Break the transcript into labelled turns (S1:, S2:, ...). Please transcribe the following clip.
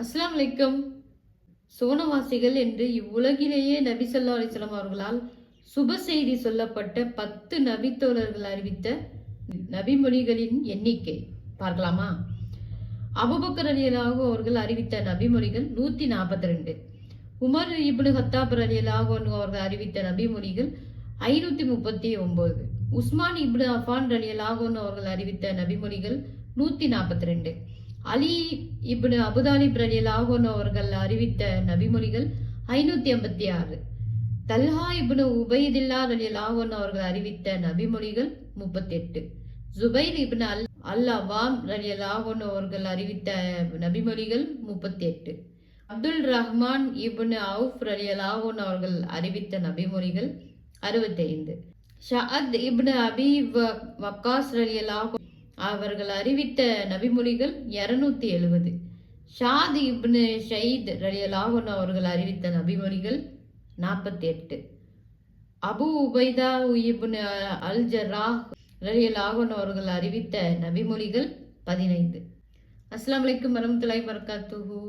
S1: அஸ்லாம் வலைக்கம் சோனவாசிகள் என்று இவ்வுலகிலேயே நபி சொல்லா அலிஸ்லாம் அவர்களால் சுப செய்தி சொல்லப்பட்ட பத்து நபித்தோழர்கள் அறிவித்த நபிமொழிகளின் எண்ணிக்கை. பார்க்கலாமா? அபுபக்கர் அலியலாக அவர்கள் அறிவித்த நபிமொழிகள் நூற்றி நாற்பத்தி ரெண்டு உமர் இப்னு ஹத்தாபர் அலியலாக அவர்கள் அறிவித்த நபிமொழிகள் ஐநூற்றி முப்பத்தி ஒம்பது. உஸ்மான் இப்னு அஃபான் அலியலாக அவர்கள் அறிவித்த நபிமொழிகள் நூற்றி நாற்பத்தி ரெண்டு அலி இப்னு அபுதாலிப் ரலியலாக அவர்கள் அறிவித்த நபிமொழிகள் ஐநூற்றி ஐம்பத்தி ஆறு. தல்ஹா இப்னு உபைதில்லா ரலியலாக அவர்கள் அறிவித்த நபிமொழிகள் முப்பத்தி எட்டு ஜுபைர் இப்னு அல் அல் அவாம் ரலியலாக அவர்கள் அறிவித்த நபிமொழிகள் முப்பத்தி எட்டு அப்துல் ரஹ்மான் இப்னு அவுஃப் ரலியலாக அவர்கள் அறிவித்த நபிமொழிகள் அறுபத்தைந்து. ஷஹத் இப்னு அபி வ- வக்காஸ் ரலியலாஹு அவர்கள் அறிவித்த நபிமொழிகள் இரநூத்தி எழுவது. ஷாத் இப்னு ஷயீத் ரலியலாஹு அவர்கள் அறிவித்த நபிமொழிகள் நாற்பத்தி எட்டு அபு உபைதா இப்னு அல் ஜர்ராஹ் ரலியலாஹு அவர்கள் அறிவித்த நபிமொழிகள் பதினைந்து. அஸ்லாம் அலைக்கும் வரமத்துலாய் வரகாத்துஹு